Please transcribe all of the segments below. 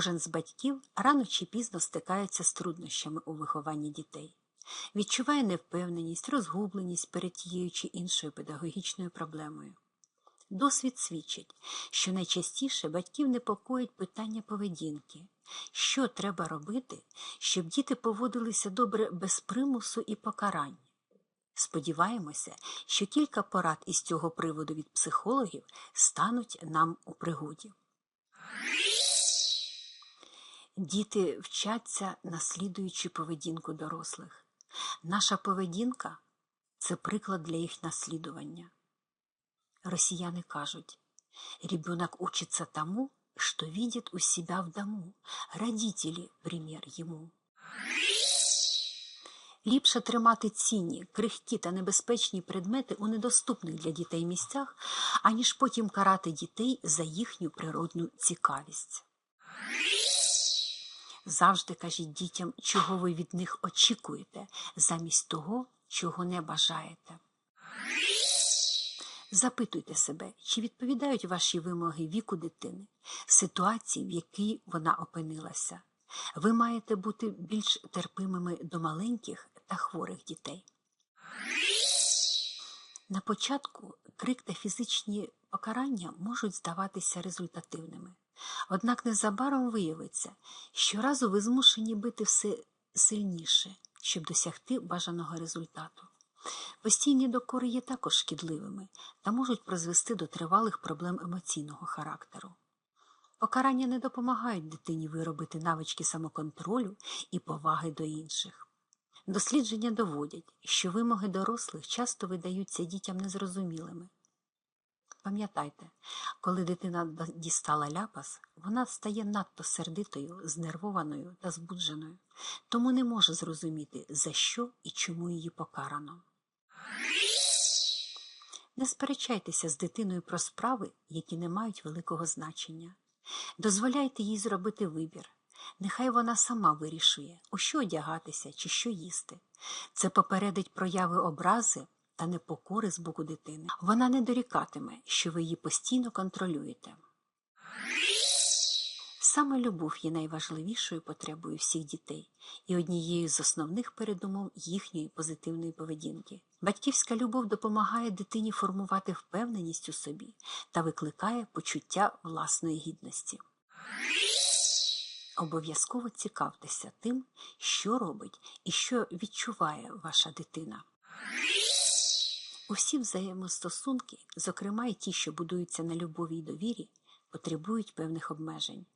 Кожен з батьків рано чи пізно стикається з труднощами у вихованні дітей, відчуває невпевненість, розгубленість перед тією чи іншою педагогічною проблемою. Досвід свідчить, що найчастіше батьків непокоїть питання поведінки, що треба робити, щоб діти поводилися добре без примусу і покарань. Сподіваємося, що кілька порад із цього приводу від психологів стануть нам у пригоді. Діти вчаться, наслідуючи поведінку дорослих. Наша поведінка це приклад для їх наслідування. Росіяни кажуть, ребенок учится тому, что видит у себя в дому, родители – пример ему. Ліпше тримати цінні, крихкі та небезпечні предмети у недоступних для дітей місцях, аніж потім карати дітей за їхню природну цікавість. Завжди кажіть дітям, чого ви від них очікуєте, замість того, чого не бажаєте. Запитуйте себе, чи відповідають ваші вимоги віку дитини, ситуації, в якій вона опинилася. Ви маєте бути більш терпимими до маленьких та хворих дітей. На початку крик та фізичні покарання можуть здаватися результативними, однак незабаром виявиться, що разу ви змушені бити все сильніше, щоб досягти бажаного результату. Постійні докори є також шкідливими та можуть призвести до тривалих проблем емоційного характеру. Покарання не допомагають дитині виробити навички самоконтролю і поваги до інших. Дослідження доводять, що вимоги дорослих часто видаються дітям незрозумілими. Пам'ятайте, коли дитина дістала ляпас, вона стає надто сердитою, знервованою та збудженою, тому не може зрозуміти, за що і чому її покарано. Не сперечайтеся з дитиною про справи, які не мають великого значення. Дозволяйте їй зробити вибір. Нехай вона сама вирішує, у що одягатися чи що їсти. Це попередить прояви образи та непокори з боку дитини. Вона не дорікатиме, що ви її постійно контролюєте. Саме любов є найважливішою потребою всіх дітей і однією з основних передумов їхньої позитивної поведінки. Батьківська любов допомагає дитині формувати впевненість у собі та викликає почуття власної гідності. Обов'язково цікавтеся тим, що робить і що відчуває ваша дитина. Усі взаємостосунки, зокрема й ті, що будуються на любові й довірі, потребують певних обмежень.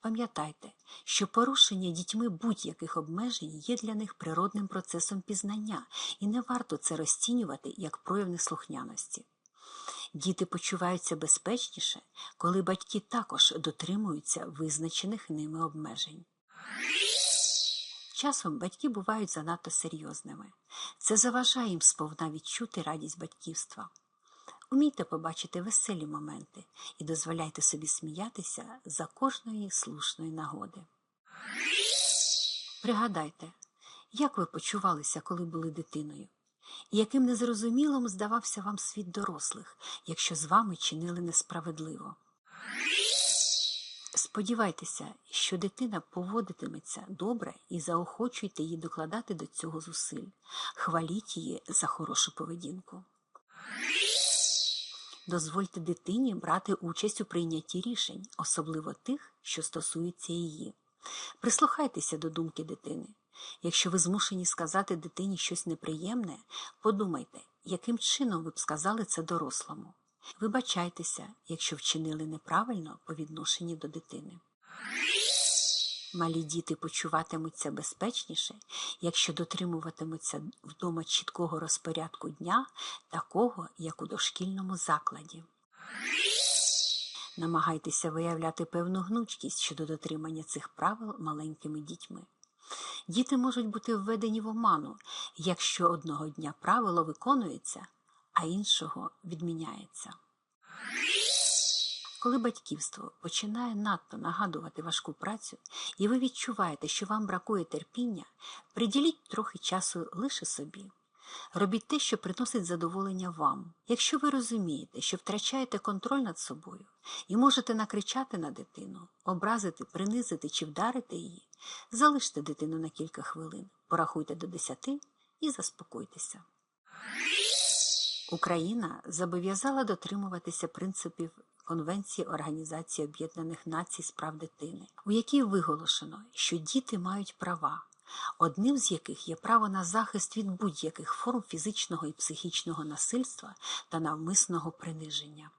Пам'ятайте, що порушення дітьми будь-яких обмежень є для них природним процесом пізнання, і не варто це розцінювати як прояв неслухняності. Діти почуваються безпечніше, коли батьки також дотримуються визначених ними обмежень. Часом батьки бувають занадто серйозними. Це заважає їм сповна відчути радість батьківства. Умійте побачити веселі моменти і дозволяйте собі сміятися за кожної слушної нагоди. Пригадайте, як ви почувалися, коли були дитиною, і яким незрозумілим здавався вам світ дорослих, якщо з вами чинили несправедливо. Сподівайтеся, що дитина поводитиметься добре і заохочуйте її докладати до цього зусиль, хваліть її за хорошу поведінку. Дозвольте дитині брати участь у прийнятті рішень, особливо тих, що стосуються її. Прислухайтеся до думки дитини. Якщо ви змушені сказати дитині щось неприємне, подумайте, яким чином ви б сказали це дорослому. Вибачайтеся, якщо вчинили неправильно по відношенні до дитини. Малі діти почуватимуться безпечніше, якщо дотримуватимуться вдома чіткого розпорядку дня, такого, як у дошкільному закладі. Намагайтеся виявляти певну гнучкість щодо дотримання цих правил маленькими дітьми. Діти можуть бути введені в оману, якщо одного дня правило виконується, а іншого відміняється. Коли батьківство починає надто нагадувати важку працю, і ви відчуваєте, що вам бракує терпіння, приділіть трохи часу лише собі. Робіть те, що приносить задоволення вам. Якщо ви розумієте, що втрачаєте контроль над собою і можете накричати на дитину, образити, принизити чи вдарити її, залиште дитину на кілька хвилин, порахуйте до десяти і заспокойтеся. Україна зобов'язала дотримуватися принципів Конвенції Організації Об'єднаних Націй з прав дитини, у якій виголошено, що діти мають права, одним з яких є право на захист від будь-яких форм фізичного і психічного насильства та навмисного приниження.